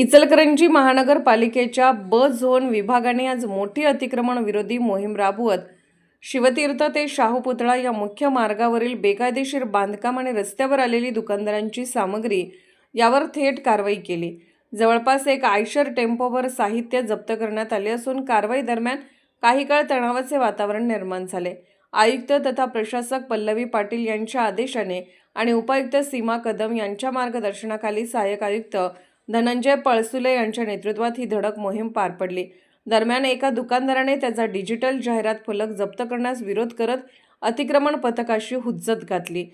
इचलकरंजी महानगरपालिकेच्या ब झोन विभागाने आज मोठी अतिक्रमण विरोधी मोहीम राबवत शिवतीर्थ ते शाहू पुतळा या मुख्य मार्गावरील बेकायदेशीर बांधकाम आणि रस्त्यावर आलेली दुकानदारांची सामग्री यावर थेट कारवाई केली. जवळपास एक आयशर टेम्पोवर साहित्य जप्त करण्यात आले असून कारवाई दरम्यान काही काळ तणावाचे वातावरण निर्माण झाले. आयुक्त तथा प्रशासक पल्लवी पाटील यांच्या आदेशाने आणि उपायुक्त सीमा कदम यांच्या मार्गदर्शनाखाली सहाय्यक आयुक्त धनंजय पळसुले यांच्या नेतृत्वात ही धडक मोहीम पार पडली. दरम्यान एका दुकानदाराने त्याचा डिजिटल जाहिरात फलक जप्त करण्यास विरोध करत अतिक्रमण पथकाशी हुज्जत घातली.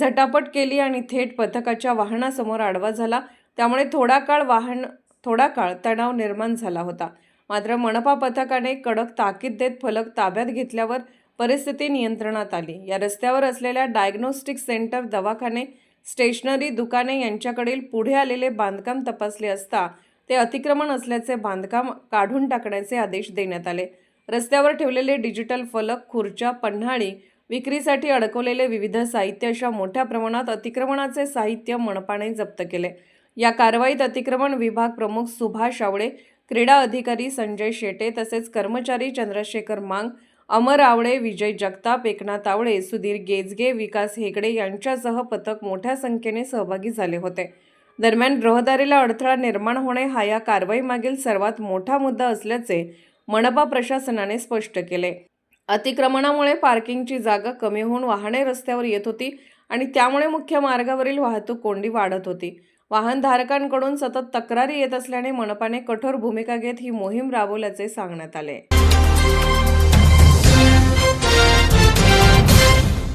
झटापट केली आणि थेट पथकाच्या वाहनासमोर आडवा झाला. त्यामुळे थोडा काळ वाहन थोडा काळ तणाव निर्माण झाला होता. मात्र मनपा पथकाने कडक ताकीद देत फलक ताब्यात घेतल्यावर परिस्थिती नियंत्रणात आली. या रस्त्यावर असलेल्या डायग्नोस्टिक सेंटर दवाखाने स्टेशनरी दुकाने यांच्याकडील पुढे आलेले बांधकाम तपासले असता ते अतिक्रमण असल्याचे बांधकाम काढून टाकण्याचे आदेश देण्यात आले. रस्त्यावर ठेवलेले डिजिटल फलक खुर्च्या पन्हाळी विक्रीसाठी अडकवलेले विविध साहित्य अशा मोठ्या प्रमाणात अतिक्रमणाचे साहित्य मनपाने जप्त केले. या कारवाईत अतिक्रमण विभाग प्रमुख सुभाष आवळे क्रीडा अधिकारी संजय शेटे तसेच कर्मचारी चंद्रशेखर मांग अमर आवळे विजय जगताप एकनाथ आवळे सुधीर गेजगे विकास हेगडे यांच्यासह पथक मोठ्या संख्येने सहभागी झाले होते. दरम्यान रहदारीला अडथळा निर्माण होणे हा या कारवाईमागील सर्वात मोठा मुद्दा असल्याचे मनपा प्रशासनाने स्पष्ट केले. अतिक्रमणामुळे पार्किंगची जागा कमी होऊन वाहने रस्त्यावर येत होती आणि त्यामुळे मुख्य मार्गावरील वाहतूक कोंडी वाढत होती. वाहनधारकांकडून सतत तक्रारी येत असल्याने मनपाने कठोर भूमिका घेत ही मोहीम राबवल्याचे सांगण्यात आले.